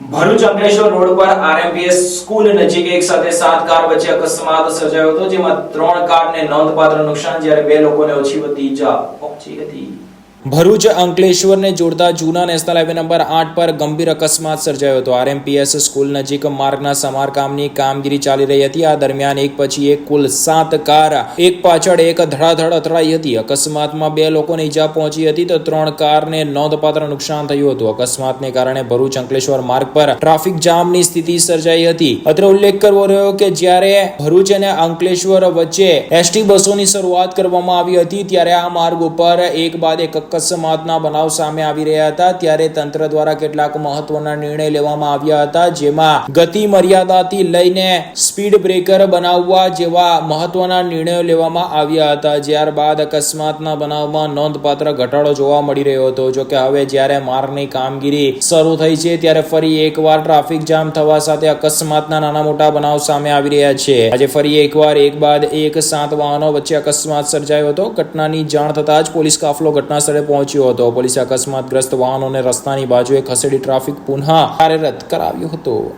Bharuch Ankleshwar road પર આરએમપીએસ school નજીક એક સાથે સાત કાર વચ્ચે અકસ્માત સર્જાયો હતો, જેમાં ત્રણ કારને નોંધપાત્ર નુકસાન, જ્યારે બે લોકોને ઓછી વધતી ઈજા પહોંચી હતી. ભરૂચ અંકલેશ્વરને જોડતા જૂના નેશનલ હાઈવે નંબર આઠ પર ગંભીર અકસ્માત સર્જાયો હતો. આરએમપીએસ સ્કૂલ નજીક માર્ગના સમારકામની કામગીરી ચાલી રહી હતી. આ દરમિયાન એક પછી એક કુલ સાત કાર એક પાછળ એક ધડાધડ અથડાઈ હતી. અકસ્માતમાં બે લોકોને ઈજા પહોંચી હતી તો ત્રણ કારને નોંધપાત્ર નુકસાન થયું હતું. અકસ્માતને કારણે ભરૂચ અંકલેશ્વર માર્ગ પર ટ્રાફિક જામની સ્થિતિ સર્જાઈ હતી. અત્રે ઉલ્લેખ કરવો રહ્યો કે જ્યારે ભરૂચ અને અંકલેશ્વર વચ્ચે એસટી બસોની શરૂઆત કરવામાં આવી હતી, ત્યારે આ માર્ગ ઉપર એક બાદ એક અકસ્માતના બનાવ સામે આવી રહ્યા હતા. ત્યારે તંત્ર દ્વારા કેટલાક મહત્વના નિર્ણય લેવામાં આવ્યા હતા, જેમાં ગતિ મર્યાદાથી લઈને સ્પીડ બ્રેકર બનાવવા જેવા મહત્વના નિર્ણયો લેવામાં આવ્યા હતા. જ્યારબાદ અકસ્માતના બનાવમાં નોંધપાત્ર ઘટાડો જોવા મળી રહ્યો હતો. જો કે હવે જ્યારે માર્ગની કામગીરી શરૂ થઈ છે, ત્યારે ફરી એકવાર ટ્રાફિક જામ થવા સાથે અકસ્માતના નાના મોટા બનાવ સામે આવી રહ્યા છે. આજે ફરી એકવાર એક બાદ એક સાત વાહનો વચ્ચે અકસ્માત સર્જાયો હતો. ઘટનાની જાણ થતાં જ પોલીસ કાફલો ઘટના સ્થળે પહોંચ્યો હતો. પોલીસે અકસ્માતગ્રસ્ત વાહનોને રસ્તાની બાજુએ ખસેડી ટ્રાફિક પુનઃ કાર્યરત કરાવ્યો હતો.